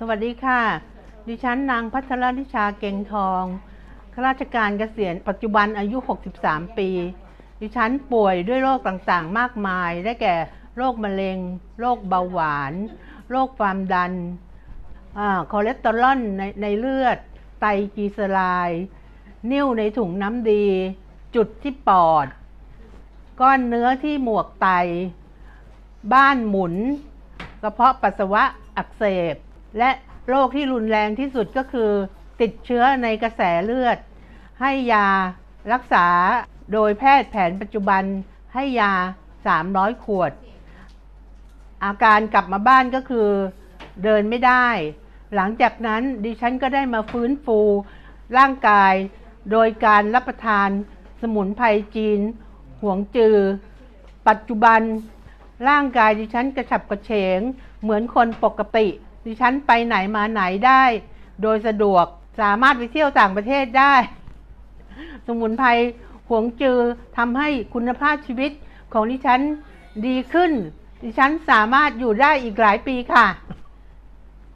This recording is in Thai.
สวัสดีค่ะ ดิฉันนางพัทรนิชาเก่งทองข้าราชการเกษียณปัจจุบันอายุ 63 ปี ดิฉันป่วยด้วยโรคต่างๆ มากมาย ได้แก่โรคมะเร็ง โรคเบาหวาน โรคความดันอคอเลสเตอรอลในในเลือด ไตรกลีเซอไรด์นิ่วในถุงน้ำดี จุดที่ปอด ก้อนเนื้อที่หมวกไต บ้านหมุน กระเพาะปัสสาวะอักเสบ และโรคที่รุนแรงที่สุดก็คือ ติดเชื้อในกระแสเลือด ให้ยารักษาโดยแพทย์แผนปัจจุบันให้ยา 300 ขวด อาการกลับมาบ้านก็คือเดินไม่ได้ หลังจากนั้นดิฉันก็ได้มาฟื้นฟูร่างกาย โดยการรับประทานสมุนไพรจีน หวงจือ ปัจจุบัน ร่างกายดิฉันกระฉับกระเฉง เหมือนคนปกติ ดิฉันไปไหนมาไหนได้ โดยสะดวกสามารถไปเที่ยวต่างประเทศได้ สมุนไพรหวงจือทำให้คุณภาพชีวิตของดิฉันดีขึ้น ดิฉันสามารถอยู่ได้อีกหลายปีค่ะ